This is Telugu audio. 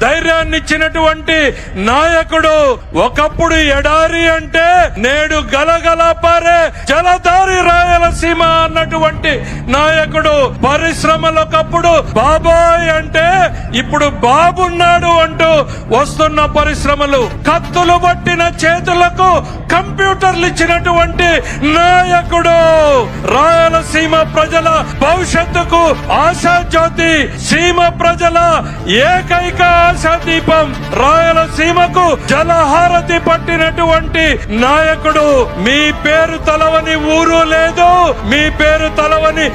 ధైర్యాన్ని ఇచ్చినటువంటి నాయకుడు ఒకప్పుడు ఎడారి అంటే నేడు గలగల పారే జలధారి రాయలసీమ అన్నటువంటి నాయకుడు పరిశ్రమలు ఒకప్పుడు బాబాయ్ అంటే ఇప్పుడు బాబున్నాడు అంటూ వస్తున్న పరిశ్రమలు. కత్తులు పట్టిన చేతులకు కంప్యూటర్లు ఇచ్చినటువంటి నాయకుడు సీమ ప్రజల భవిష్యత్తుకు ఆశా జ్యోతి సీమ ప్రజల ఏకైక ఆశా దీపం రాయలసీమకు జలహారతి పట్టినటువంటి నాయకుడు. మీ పేరు తలవని ఊరు లేదు మీ పేరు తలవని